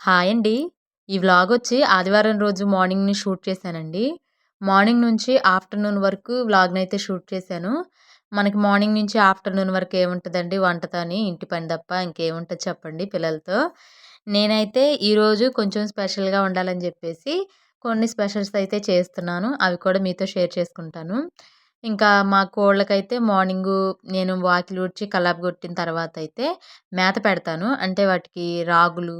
Hi అండి. ఈ vlog వచ్చి ఆదివారం రోజు మార్నింగ్‌ని షూట్ చేశానండి. మార్నింగ్ నుంచి ఆఫ్టర్‌నూన్ వరకు వ్లాగ్ని అయితే షూట్ చేశాను. మనకి మార్నింగ్ నుంచి ఆఫ్టర్‌నూన్ వరకు ఏముంటుందండి వంటతోని ఇంటి పని తప్ప ఇంకేముంటుంది చెప్పండి పిల్లలతో. నేనైతే ఈరోజు కొంచెం స్పెషల్‌గా ఉండాలని చెప్పేసి కొన్ని స్పెషల్స్ అయితే చేస్తున్నాను. అవి కూడా మీతో షేర్ చేసుకుంటాను. ఇంకా మా కోళ్ళకైతే మార్నింగు నేను వాకిలి ఊడ్చి కల్లాపు కొట్టిన తర్వాత అయితే మేత పెడతాను. అంటే వాటికి రాగులు,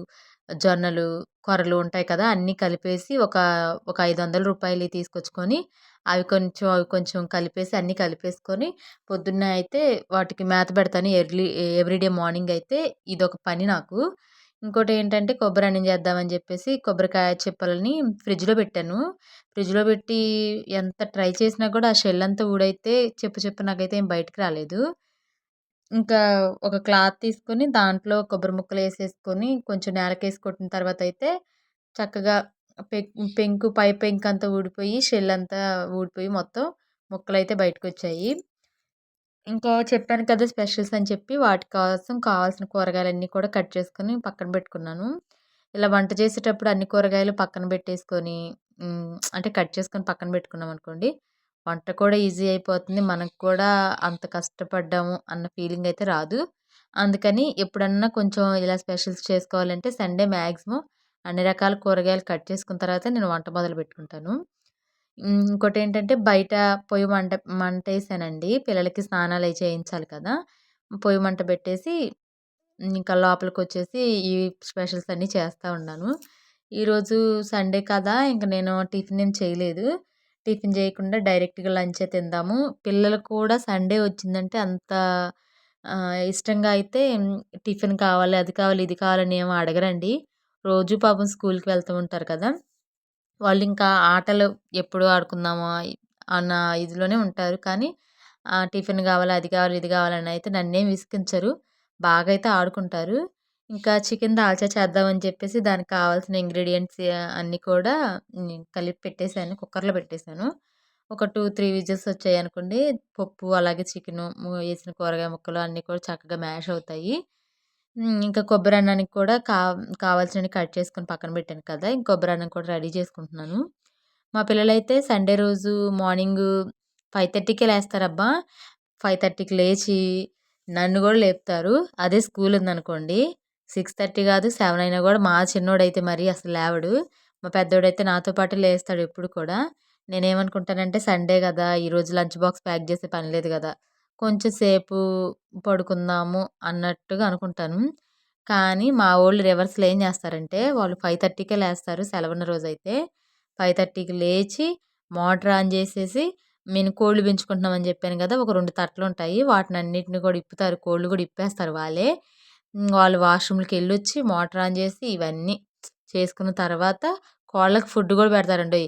జొన్నలు, కొర్రలు ఉంటాయి కదా! అన్నీ కలిపేసి ఒక ఒక ఐదు వందల రూపాయలు తీసుకొచ్చుకొని అవి కొంచెం అవి కొంచెం కలిపేసి అన్నీ కలిపేసుకొని పొద్దున్నే అయితే వాటికి మేత పెడతాను. ఎర్లీ ఎవ్రీడే మార్నింగ్ అయితే ఇదొక పని నాకు. ఇంకోటి ఏంటంటే కొబ్బరి అన్నం చేద్దామని చెప్పేసి కొబ్బరికాయ చిప్పలని ఫ్రిడ్జ్‌లో పెట్టాను. ఫ్రిడ్జ్‌లో పెట్టి ఎంత ట్రై చేసినా కూడా ఆ షెల్ అంతా ఊడైతే చెప్పు చెప్పు నాకైతే ఏం బయటకు రాలేదు. ఇంకా ఒక క్లాత్ తీసుకొని దాంట్లో కొబ్బరి ముక్కలు వేసేసుకొని కొంచెం నేలకేసి కొట్టిన తర్వాత అయితే చక్కగా పె పెంకు పై అంతా ఊడిపోయి షెల్ అంతా ఊడిపోయి మొత్తం ముక్కలైతే బయటకొచ్చాయి. ఇంకా చెప్పాను కదా స్పెషల్స్ అని చెప్పి వాటి కోసం కావాల్సిన కూరగాయలన్నీ కూడా కట్ చేసుకొని పక్కన పెట్టుకున్నాను. ఇలా వంట చేసేటప్పుడు అన్ని కూరగాయలు పక్కన పెట్టేసుకొని అంటే కట్ చేసుకొని పక్కన పెట్టుకున్నామనుకోండి, వంట కూడా ఈజీ అయిపోతుంది. మనకు కూడా అంత కష్టపడ్డాము అన్న ఫీలింగ్ అయితే రాదు. అందుకని ఎప్పుడన్నా కొంచెం ఇలా స్పెషల్స్ చేసుకోవాలంటే సండే మ్యాక్సిమం అన్ని రకాల కూరగాయలు కట్ చేసుకున్న తర్వాత నేను వంట మొదలు పెట్టుకుంటాను. ఇంకోటి ఏంటంటే బయట పొయ్యి మంట మంట వేసానండి పిల్లలకి స్నానాలయి చేయించాలి కదా! పొయ్యి మంట పెట్టేసి ఇంకా లోపలికొచ్చేసి ఈ స్పెషల్స్ అన్నీ చేస్తూ ఉన్నాను. ఈరోజు సండే కదా! ఇంక నేను టిఫిన్ ఏం చేయలేదు. టిఫిన్ చేయకుండా డైరెక్ట్‌గా లంచే తిందాము. పిల్లలు కూడా సండే వచ్చిందంటే అంత ఇష్టంగా అయితే టిఫిన్ కావాలి, అది కావాలి, ఇది కావాలని ఏమో అడగరండి. రోజు పాపం స్కూల్‌కి వెళ్తూ ఉంటారు కదా! వాళ్ళు ఇంకా ఆటలు ఎప్పుడు ఆడుకుందామా అన్న ఇదిలోనే ఉంటారు. కానీ టిఫిన్ కావాలి, అది కావాలి, ఇది కావాలని అయితే నన్నేం విసిగించరు. బాగా అయితే ఆడుకుంటారు. ఇంకా చికెన్ దాల్చా చేద్దామని చెప్పేసి దానికి కావాల్సిన ఇంగ్రీడియంట్స్ అన్నీ కూడా కలిపి పెట్టేశాను కుక్కర్‌లో పెట్టేశాను ఒక 2, 3 విజిల్స్ వచ్చాయనుకోండి పప్పు అలాగే చికెను వేసిన కూరగాయ ముక్కలు అన్నీ కూడా చక్కగా మ్యాష్ అవుతాయి. ఇంకా కొబ్బరి అన్నానికి కూడా కా కావాల్సినవి కట్ చేసుకొని పక్కన పెట్టాను కదా! ఇంక కొబ్బరన్నం కూడా రెడీ చేసుకుంటున్నాను. మా పిల్లలైతే సండే రోజు మార్నింగు 5:30కే లేస్తారబ్బా! 5:30కి లేచి నన్ను కూడా లేపుతారు. అదే స్కూల్ ఉందనుకోండి 6:30 కాదు సెవెన్ అయినా కూడా మా చిన్నోడైతే మరీ అసలు లేవడు. మా పెద్దోడైతే నాతో పాటు లేస్తాడు ఎప్పుడు కూడా. నేనేమనుకుంటానంటే సండే కదా ఈరోజు లంచ్ బాక్స్ ప్యాక్ చేసే పని లేదు కదా కొంచెం సేపు పడుకుందాము అన్నట్టుగా అనుకుంటాను. కానీ మా వాళ్ళు రివర్స్‌లో ఏం చేస్తారంటే వాళ్ళు 5:30కే లేస్తారు సెలవున్న రోజైతే. 5:30కి లేచి మోటర్ ఆన్ చేసేసి నేను కోళ్ళు పెంచుకుంటున్నామని చెప్పాను కదా! ఒక 2 తట్టలుంటాయి. వాటినన్నిటిని కూడా ఇప్పుతారు. కోళ్ళు కూడా ఇప్పేస్తారు వాళ్ళే. వాళ్ళు వాళ్ళు వాష్‌రూమ్‌లకెళ్ళొచ్చి మోటర్ ఆన్ చేసి ఇవన్నీ చేసుకున్న తర్వాత కోళ్ళకి ఫుడ్ కూడా పెడతారండి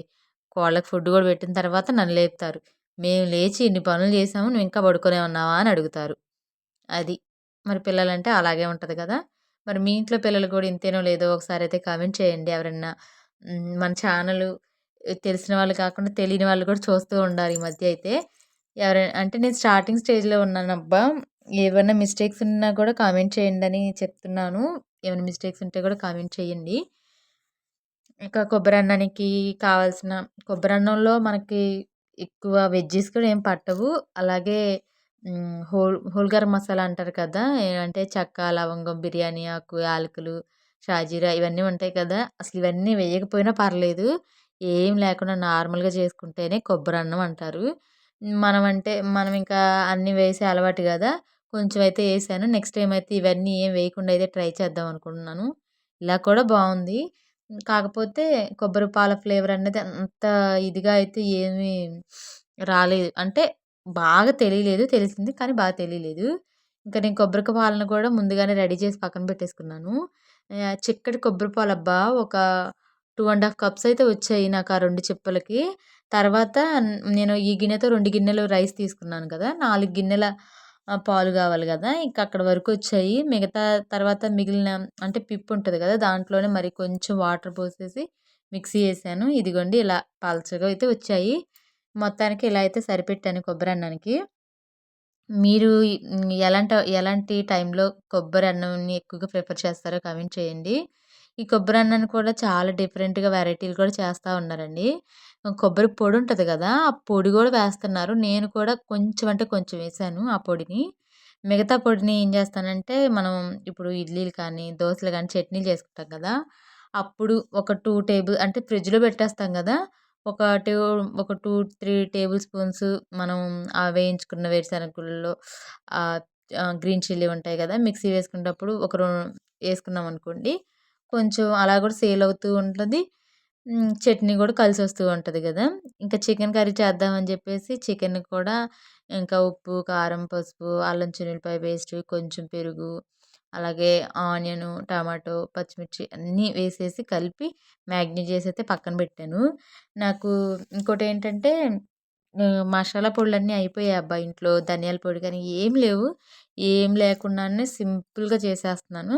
కోళ్ళకి ఫుడ్ కూడా పెట్టిన తర్వాత నన్ను లేపుతారు. మేము లేచి ఇన్ని పనులు చేసాము. నువ్వు ఇంకా పడుకునే ఉన్నావా? అని అడుగుతారు. అది. మరి పిల్లలంటే అలాగే ఉంటుంది కదా! మరి మీ ఇంట్లో పిల్లలు కూడా ఇంతేనో లేదో ఒకసారి అయితే కామెంట్ చేయండి. ఎవరన్నా మన ఛానల్ తెలిసిన వాళ్ళు కాకుండా తెలియని వాళ్ళు కూడా చూస్తూ ఉండాలి ఈ మధ్య అయితే. ఎవరైనా అంటే నేను స్టార్టింగ్ స్టేజ్‌లో ఉన్నానబ్బా! ఏమైనా మిస్టేక్స్ ఉన్నా కూడా కామెంట్ చేయండి అని చెప్తున్నాను. ఏమైనా మిస్టేక్స్ ఉంటే కూడా కామెంట్ చేయండి. ఇంకా కొబ్బరి అన్నానికి కావాల్సిన కొబ్బరి అన్నంలో మనకి ఎక్కువ వెజ్జీస్ కూడా ఏం పట్టవు. అలాగే హోల్ హోల్ గరం మసాలా అంటారు కదా! అంటే చెక్క, లవంగం, బిర్యానీ ఆకు, యాలకులు, షాజీరా ఇవన్నీ ఉంటాయి కదా! అసలు ఇవన్నీ వేయకపోయినా పర్లేదు. ఏం లేకుండా నార్మల్‌గా చేసుకుంటేనే కొబ్బరి అన్నం అంటారు. మనం అంటే మనం ఇంకా అన్నీ వేసే అలవాటు కదా కొంచెం అయితే వేసాను నెక్స్ట్ టైం అయితే ఇవన్నీ ఏం వేయకుండా అయితే ట్రై చేద్దాం అనుకుంటున్నాను. ఇలా కూడా బాగుంది కాకపోతే కొబ్బరి పాల ఫ్లేవర్ అనేది అంత ఇదిగా అయితే ఏమీ రాలేదు. అంటే బాగా తెలియలేదు. తెలిసింది కానీ బాగా తెలియలేదు. ఇంకా నేను కొబ్బరి పాలను కూడా ముందుగానే రెడీ చేసి పక్కన పెట్టేసుకున్నాను. చిక్కటి కొబ్బరి పాలబ్బా! ఒక టూ అండ్ హాఫ్ కప్స్ అయితే వచ్చాయి నాకు ఆ రెండు చిప్పలకి. తర్వాత నేను ఈ గిన్నెతో రెండు గిన్నెలు రైస్ తీసుకున్నాను కదా! నాలుగు గిన్నెల పాలు కావాలి కదా ఇంక అక్కడ వరకు వచ్చాయి. మిగతా తర్వాత మిగిలిన అంటే పిప్పు ఉంటుంది కదా! దాంట్లోనే మరి కొంచెం వాటర్ పోసేసి మిక్సీ చేశాను. ఇదిగోండి ఇలా పల్చగా అయితే వచ్చాయి. మొత్తానికి ఇలా అయితే సరిపెట్టాను కొబ్బరి అన్నానికి మీరు ఎలాంటి ఎలాంటి టైంలో కొబ్బరి అన్నంని ఎక్కువగా ప్రిఫర్ చేస్తారో కామెంట్ చేయండి. ఈ కొబ్బరి అన్నాన్ని కూడా చాలా డిఫరెంట్‌గా వెరైటీలు కూడా చేస్తూ ఉన్నారండి. కొబ్బరి పొడి ఉంటుంది కదా ఆ పొడి కూడా వేస్తున్నారు. నేను కూడా కొంచెం అంటే కొంచెం వేసాను ఆ పొడిని. మిగతా పొడిని ఏం చేస్తానంటే, మనం ఇప్పుడు ఇడ్లీలు కానీ, దోసలు కానీ చట్నీలు చేసుకుంటాం కదా! అప్పుడు ఒక టూ టేబుల్ అంటే ఫ్రిడ్జ్‌లో పెట్టేస్తాం కదా ఒక టూ ఒక 2, 3 టేబుల్ స్పూన్స్ మనం ఆ వేయించుకున్న వేరుశనగ గ్రీన్ చిల్లీ ఉంటాయి కదా మిక్సీ వేసుకునేటప్పుడు ఒక వేసుకున్నాం అనుకోండి కొంచెం అలా కూడా సేల్ అవుతూ ఉంటుంది చట్నీ కూడా కలిసి వస్తూ ఉంటుంది కదా ఇంకా చికెన్ కర్రీ చేద్దామని చెప్పేసి చికెన్ కూడా ఇంకా ఉప్పు, కారం, పసుపు, అల్లం చిన్నుల్లిపాయ పేస్ట్ కొంచెం పెరుగు, అలాగే ఆనియన్ టమాటో, పచ్చిమిర్చి అన్నీ వేసేసి కలిపి మ్యాగ్నేట్ అయితే పక్కన పెట్టాను. నాకు ఇంకోటి ఏంటంటే మసాలా పొడులన్నీ అయిపోయాయి అబ్బా ఇంట్లో. ధనియాల పొడి కానీ ఏం లేవు. ఏం లేకుండానే సింపుల్‌గా చేసేస్తున్నాను.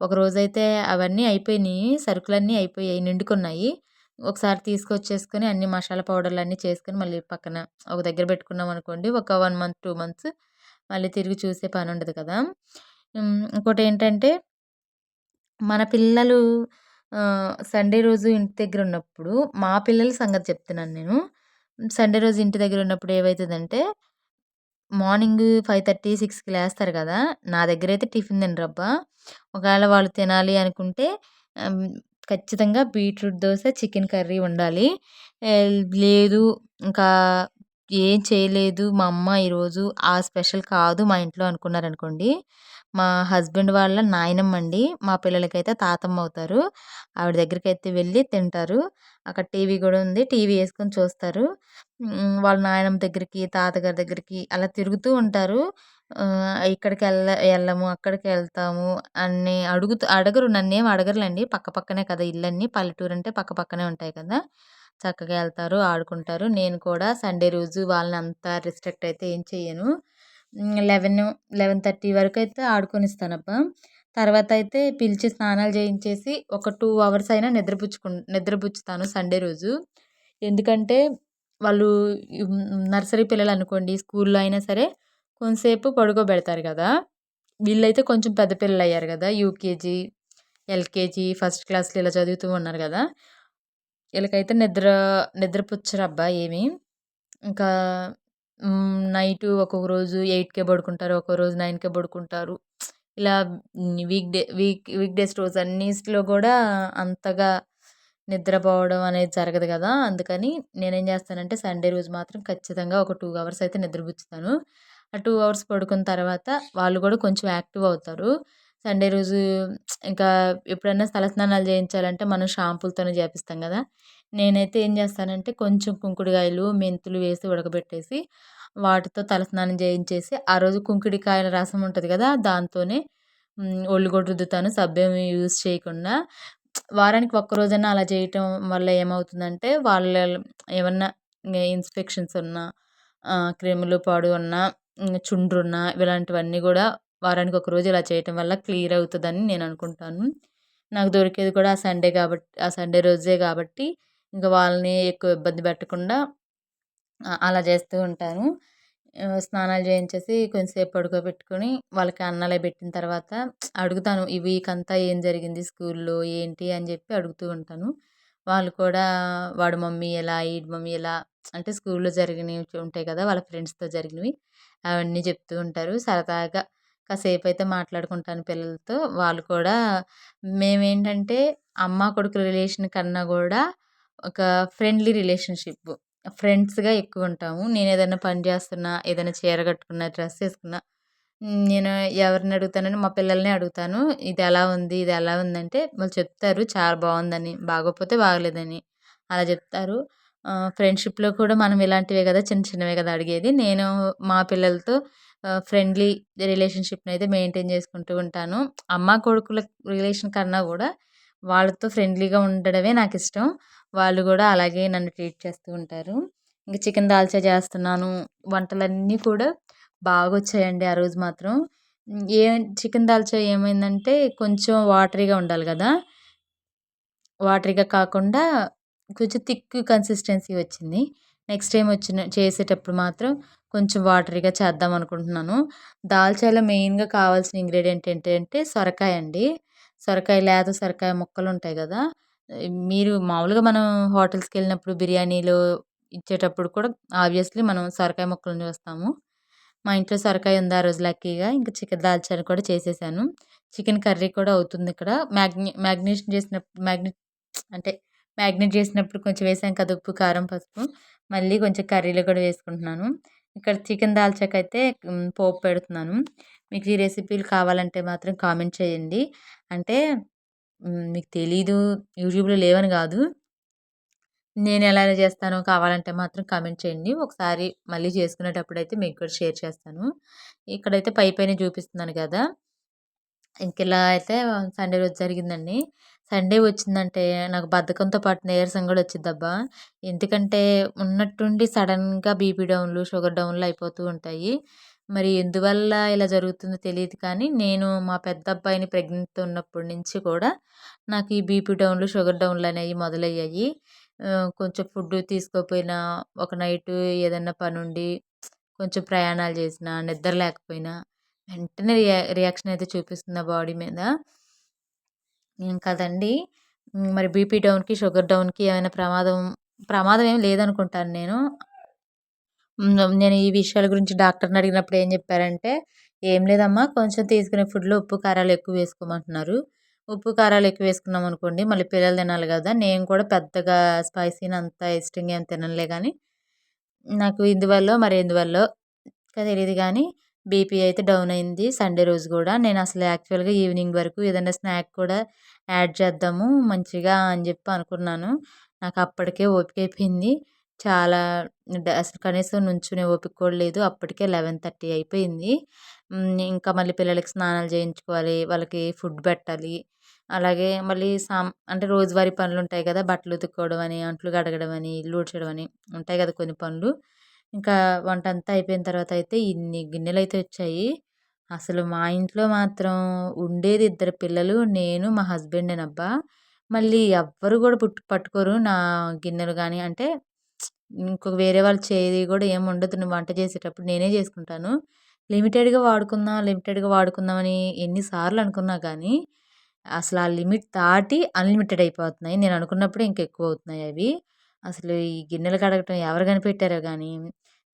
ఒకరోజైతే అవన్నీ అయిపోయినాయి సరుకులన్నీ అయిపోయాయి. నిండుకున్నాయి. ఒకసారి తీసుకొచ్చేసుకొని అన్ని మసాలా పౌడర్లు అన్నీ చేసుకొని మళ్ళీ పక్కన ఒక దగ్గర పెట్టుకున్నాం అనుకోండి ఒక వన్ మంత్, టూ మంత్స్ మళ్ళీ తిరిగి చూసే పని ఉండదు కదా! ఇంకోటి ఏంటంటే మన పిల్లలు సండే రోజు ఇంటి దగ్గర ఉన్నప్పుడు మా పిల్లల సంగతి చెప్తున్నాను నేను. సండే రోజు ఇంటి దగ్గర ఉన్నప్పుడు ఏమవుతుందంటే మార్నింగ్ 5:30, 6కి లేస్తారు కదా నా దగ్గరైతే టిఫిన్ తినరబ్బా! ఒకవేళ వాళ్ళు తినాలి అనుకుంటే ఆహ్, ఖచ్చితంగా బీట్రూట్ దోస, చికెన్ కర్రీ ఉండాలి. ఆహ్, లేదు ఇంకా ఏం చేయలేదు మా అమ్మ ఈరోజు ఆ స్పెషల్ కాదు మా ఇంట్లో అనుకున్నారనుకోండి, మా హస్బెండ్ వాళ్ళ నాయనమ్మ అండి మా పిల్లలకైతే తాతమ్మ అవుతారు. ఆవిడ దగ్గరికైతే వెళ్ళి తింటారు. అక్కడ టీవీ కూడా ఉంది. టీవీ వేసుకొని చూస్తారు. వాళ్ళ నాయనమ్మ దగ్గరికి, తాతగారి దగ్గరికి అలా తిరుగుతూ ఉంటారు. ఇక్కడికి వెళ్ళ వెళ్ళము అక్కడికి వెళ్తాము అన్ని అడుగుతూ అడగరు. నన్నేం అడగరులేండి పక్క పక్కనే కదా ఇల్లన్నీ. పల్లెటూరంటే పక్క పక్కనే ఉంటాయి కదా! చక్కగా వెళ్తారు ఆడుకుంటారు. నేను కూడా సండే రోజు వాళ్ళని అంత రిస్ట్రిక్ట్ అయితే ఏం చెయ్యను. హ్మ్. 11, 11:30 వరకైతే ఆడుకొనిస్తానబ్బా! తర్వాతయితే పిలిచి స్నానాలు చేయించేసి ఒక టూ అవర్స్ అయినా నిద్రపుచ్చుకు నిద్రపుచ్చుతాను సండే రోజు. ఎందుకంటే వాళ్ళు నర్సరీ పిల్లలు అనుకోండి స్కూల్లో అయినా సరే కొంతసేపు పడుకోబెడతారు కదా వీళ్ళైతే కొంచెం పెద్ద పిల్లలు అయ్యారు కదా యూకేజీ, ఎల్‌కేజీ, ఫస్ట్ క్లాస్‌లో ఇలా చదువుతూ ఉన్నారు కదా వీళ్ళకైతే నిద్ర నిద్రపుచ్చరబ్బా ఏమి. ఇంకా నైట్ ఒక్కొక్క రోజు ఎయిట్కే పడుకుంటారు. ఒక్కో రోజు నైన్కే పడుకుంటారు. ఇలా week day week week days రోజు అన్నిట్లో కూడా అంతగా నిద్రపోవడం అనేది జరగదు కదా అందుకని నేనేం చేస్తానంటే సండే రోజు మాత్రం ఖచ్చితంగా ఒక టూ అవర్స్ అయితే నిద్రపుచ్చుతాను. ఆ టూ అవర్స్ పడుకున్న తర్వాత వాళ్ళు కూడా కొంచెం యాక్టివ్ అవుతారు. సండే రోజు ఇంకా ఎప్పుడైనా తలస్నానాలు చేయించాలంటే మనం షాంపూలతోనే చేపిస్తాం కదా నేనైతే ఏం చేస్తానంటే కొంచెం కుంకుడుకాయలు మెంతులు వేసి ఉడకబెట్టేసి వాటితో తలస్నానం చేయించేసి ఆ రోజు కుంకుడికాయల రసం ఉంటుంది కదా దాంతోనే ఒళ్ళుగొడ్డు ఒళ్ళు రుద్దుతాను. సభ్యం యూజ్ చేయకుండా. వారానికి ఒక్కరోజన్నా అలా చేయటం వల్ల ఏమవుతుందంటే వాళ్ళ ఏమన్నా ఇన్స్పెక్షన్స్ ఉన్నా క్రిములు, పాడు ఉన్నా, చుండ్రున్నా ఇలాంటివన్నీ కూడా వారానికి ఒక రోజు ఇలా చేయటం వల్ల క్లియర్ అవుతుందని నేను అనుకుంటాను. నాకు దొరికేది కూడా ఆ సండే కాబట్టి ఆ సండే రోజే కాబట్టి ఇంకా వాళ్ళని ఎక్కువ ఇబ్బంది పెట్టకుండా అలా చేస్తూ ఉంటాను. స్నానాలు చేయించేసి కొంచెంసేపు పడుకోబెట్టుకొని వాళ్ళకి అన్నాలయి పెట్టిన తర్వాత అడుగుతాను. ఈ వీక్ అంతా ఏం జరిగింది స్కూల్లో ఏంటి అని చెప్పి అడుగుతూ ఉంటాను. వాళ్ళు కూడా వాడు మమ్మీ ఎలా, ఈడు మమ్మీ ఎలా అంటే స్కూల్లో జరిగినవి ఉంటాయి కదా! వాళ్ళ ఫ్రెండ్స్‌తో జరిగినవి అవన్నీ చెప్తూ ఉంటారు. సరదాగా కాసేపు అయితే మాట్లాడుకుంటాను పిల్లలతో. వాళ్ళు కూడా మేమేంటంటే అమ్మ, కొడుకు రిలేషన్ కన్నా కూడా ఒక ఫ్రెండ్లీ రిలేషన్‌షిప్. ఫ్రెండ్స్‌గా ఎక్కువ ఉంటాము నేను ఏదైనా పని చేస్తున్నా ఏదైనా చీర కట్టుకున్నా, డ్రెస్ వేసుకున్నా నేను ఎవరిని అడుగుతానని మా పిల్లల్ని అడుగుతాను. ఇది ఎలా ఉంది? ఇది ఎలా ఉందంటే వాళ్ళు చెప్తారు చాలా బాగుందని బాగోకపోతే బాగలేదని అలా చెప్తారు ఫ్రెండ్‌షిప్‌లో కూడా మనం ఇలాంటివే కదా చిన్న చిన్నవే కదా అడిగేది. నేను మా పిల్లలతో ఫ్రెండ్లీ రిలేషన్షిప్ని అయితే మెయింటైన్ చేసుకుంటూ ఉంటాను. అమ్మ, కొడుకుల రిలేషన్ కన్నా కూడా వాళ్ళతో ఫ్రెండ్లీగా ఉండడమే నాకు ఇష్టం వాళ్ళు కూడా అలాగే నన్ను ట్రీట్ చేస్తూ ఉంటారు. ఇంకా చికెన్ దాల్చా చేస్తున్నాను. వంటలన్నీ కూడా బాగా వచ్చాయండి ఆ రోజు మాత్రం. ఏ చికెన్ దాల్చా ఏమైందంటే కొంచెం వాటరీగా ఉండాలి కదా వాటరీగా కాకుండా కొంచెం థిక్ కన్సిస్టెన్సీ వచ్చింది. నెక్స్ట్ టైం వచ్చిన చేసేటప్పుడు మాత్రం కొంచెం వాటరీగా చేద్దాం అనుకుంటున్నాను. దాల్చాలో మెయిన్‌గా కావాల్సిన ఇంగ్రీడియంట్ ఏంటంటే సొరకాయ అండి. సొరకాయ లేత సొరకాయ ముక్కలు ఉంటాయి కదా మీరు మామూలుగా మనం హోటల్స్కి వెళ్ళినప్పుడు బిర్యానీలో ఇచ్చేటప్పుడు కూడా ఆబ్వియస్‌లీ మనం సొరకాయ ముక్కలను చూస్తాము. మా ఇంట్లో సొరకాయ ఉంది ఆ రోజు లక్కీగా. ఇంకా చికెన్ దాల్చాని కూడా చేసేసాను. చికెన్ కర్రీ కూడా అవుతుంది ఇక్కడ మ్యాగ్ని మ్యాగ్నేషన్ చేసినప్పుడు మ్యాగ్ని అంటే మ్యాగ్నేట్ చేసినప్పుడు కొంచెం వేసాం కదా! ఉప్పు, కారం, పసుపు. మళ్ళీ కొంచెం కర్రీలో కూడా వేసుకుంటున్నాను. ఇక్కడ చికెన్ దాల్చాకైతే అయితే పోపు పెడుతున్నాను. మీకు ఈ రెసిపీలు కావాలంటే మాత్రం కామెంట్ చేయండి. అంటే మీకు తెలీదు యూట్యూబ్‌లో లేవని కాదు నేను ఎలా చేస్తానో కావాలంటే మాత్రం కామెంట్ చేయండి. ఒకసారి మళ్ళీ చేసుకునేటప్పుడు అయితే మీకు కూడా షేర్ చేస్తాను. ఇక్కడైతే పైపైనే చూపిస్తున్నాను కదా! ఇంకెలా అయితే సండే రోజు జరిగిందండి. సండే వచ్చిందంటే నాకు బద్ధకంతో పాటు నీరసం కూడా వచ్చిద్దబ్బా! ఎందుకంటే ఉన్నట్టుండి సడన్‌గా బీపీ డౌన్‌లు, షుగర్ డౌన్‌లు అయిపోతూ ఉంటాయి. మరి ఎందువల్ల ఇలా జరుగుతుందో తెలియదు కానీ నేను మా పెద్ద అబ్బాయిని ప్రెగ్నెంట్ ఉన్నప్పటి నుంచి కూడా నాకు ఈ బీపీ డౌన్‌లు, షుగర్ డౌన్‌లు అనేవి మొదలయ్యాయి. కొంచెం ఫుడ్ తీసుకోకపోయినా ఒక నైట్ ఏదన్నా ఉండి కొంచెం ప్రయాణాలు చేసినా, నిద్ర లేకపోయినా వెంటనే రియా రియాక్షన్ అయితే చూపిస్తుంది ఆ బాడీ మీద. కదండి కదండీ! మరి బీపీ డౌన్‌కి, షుగర్ డౌన్‌కి ఏమైనా ప్రమాదం ప్రమాదం ఏమి లేదనుకుంటాను నేను. నేను ఈ విషయాల గురించి డాక్టర్‌ని అడిగినప్పుడు ఏం చెప్పారంటే, "ఏం లేదమ్మా కొంచెం తీసుకునే ఫుడ్‌లో ఉప్పు, కారాలు ఎక్కువ వేసుకోమంటున్నారు." ఉప్పు, కారాలు ఎక్కువ వేసుకున్నాం అనుకోండి మళ్ళీ పిల్లలు తినాలి కదా నేను కూడా పెద్దగా స్పైసీని అంత ఇష్టంగా ఏం తినలే కానీ నాకు ఇందువల్ల మరి ఎందువల్ల ఇంకా కానీ బీపీ అయితే డౌన్ అయింది సండే రోజు కూడా నేను అసలు యాక్చువల్‌గా ఈవినింగ్ వరకు ఏదైనా స్నాక్ కూడా యాడ్ చేద్దాము మంచిగా అని చెప్పి అనుకున్నాను. నాకు అప్పటికే ఓపిక అయిపోయింది. చాలా అసలు కనీసం నుంచునే ఓపిక కూడా లేదు. అప్పటికే 11:30 అయిపోయింది. ఇంకా మళ్ళీ పిల్లలకి స్నానాలు చేయించుకోవాలి. వాళ్ళకి ఫుడ్ పెట్టాలి. అలాగే మళ్ళీ సాం అంటే రోజువారీ పనులుంటాయి కదా! బట్టలు ఉతుక్కోవడం అని, అంట్లు కడగడం అని, ఇల్లు ఊడ్చడం అని ఉంటాయి కదా కొన్ని పనులు. ఇంకా వంట అంతా అయిపోయిన తర్వాత అయితే ఇన్ని గిన్నెలు అయితే వచ్చాయి. అసలు మా ఇంట్లో మాత్రం ఉండేది ఇద్దరు పిల్లలు, నేను, మా హస్బెండ్ అబ్బా మళ్ళీ ఎవ్వరు కూడా పుట్టు పట్టుకోరు నా గిన్నెలు కానీ అంటే ఇంకొక వేరే వాళ్ళు చేయది కూడా ఏం ఉండదు. నువ్వు వంట చేసేటప్పుడు నేనే చేసుకుంటాను. లిమిటెడ్‌గా వాడుకుందాం, లిమిటెడ్‌గా వాడుకుందామని ఎన్నిసార్లు అనుకున్నా కానీ, అసలు ఆ లిమిట్ దాటి అన్‌లిమిటెడ్ అయిపోతున్నాయి. నేను అనుకున్నప్పుడు ఇంకెక్కువ అవుతున్నాయి అవి. అసలు ఈ గిన్నెలు కడగటం ఎవరు కనిపెట్టారో కానీ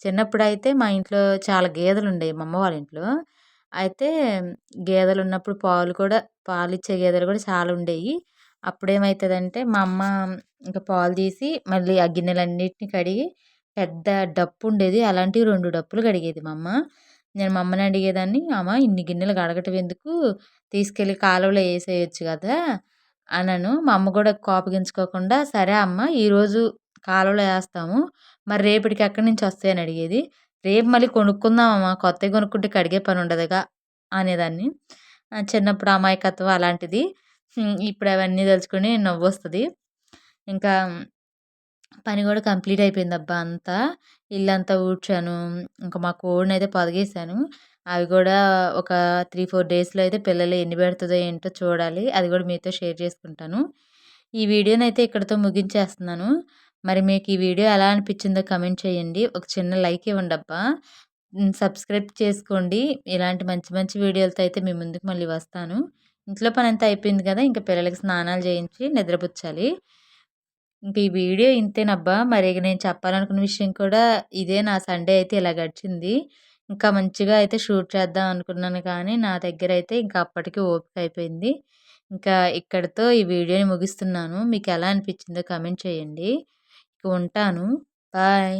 చిన్నప్పుడు అయితే మా ఇంట్లో చాలా గేదెలు ఉండేవి మా అమ్మ వాళ్ళ ఇంట్లో. అయితే గేదెలు ఉన్నప్పుడు పాలు కూడా పాలిచ్చే గేదెలు కూడా చాలా ఉండేవి అప్పుడు ఏమవుతుందంటే మా అమ్మ ఇంక పాలు తీసి మళ్ళీ ఆ గిన్నెలన్నిటిని కడిగి పెద్ద డప్పు ఉండేది అలాంటివి రెండు డప్పులు కడిగేది మా అమ్మ. నేను మా అమ్మని అడిగేదాన్ని, "అమ్మ ఇన్ని గిన్నెలు కడగటం ఎందుకు? తీసుకెళ్ళి కాలువలో వేసేయచ్చు కదా!" అనను. మా అమ్మ కూడా కోపగించుకోకుండా, "సరే అమ్మ ఈరోజు కాలువలో వేస్తాము మరి రేపటికి ఎక్కడి నుంచి వస్తాయని" అడిగేది. "రేపు మళ్ళీ కొనుక్కుందాం అమ్మ కొనుక్కుంటే కడిగే పని ఉండదుగా" అనేదాన్ని. చిన్నప్పుడు అమాయకత్వం అలాంటిది. ఇప్పుడు అవన్నీ తలుచుకొని వస్తుంది ఇంకా పని కూడా కంప్లీట్ అయిపోయిందబ్బా అంతా. ఇల్లంతా ఊడ్చాను. ఇంకా మా కోడిని అయితే పొదిగేశాను. అవి కూడా ఒక 3, 4 డేస్‌లో అయితే పిల్లలు ఎన్ని పెడుతుందో ఏంటో చూడాలి. అది కూడా మీతో షేర్ చేసుకుంటాను. ఈ వీడియోని అయితే ఇక్కడితో ముగించేస్తున్నాను. మరి మీకు ఈ వీడియో ఎలా అనిపించిందో కమెంట్ చేయండి. ఒక చిన్న లైక్ ఇవ్వండబ్బా! సబ్స్క్రైబ్ చేసుకోండి. ఇలాంటి మంచి మంచి వీడియోలతో అయితే మీ ముందుకు మళ్ళీ వస్తాను. ఇంట్లో పని అంతా అయిపోయింది కదా! ఇంకా పిల్లలకి స్నానాలు చేయించి నిద్రపుచ్చాలి. ఇంక ఈ వీడియో ఇంతేనబ్బా! మరి ఇక నేను చెప్పాలనుకున్న విషయం కూడా ఇదే నా సండే అయితే ఇలా గడిచింది. ఇంకా మంచిగా అయితే షూట్ చేద్దాం అనుకున్నాను కానీ, నా దగ్గర అయితే ఇంకా అప్పటికి ఓపిక అయిపోయింది. ఇంకా ఇక్కడితో ఈ వీడియోని ముగిస్తున్నాను. మీకు ఎలా అనిపించిందో కామెంట్ చేయండి. ఇక ఉంటాను. బాయ్.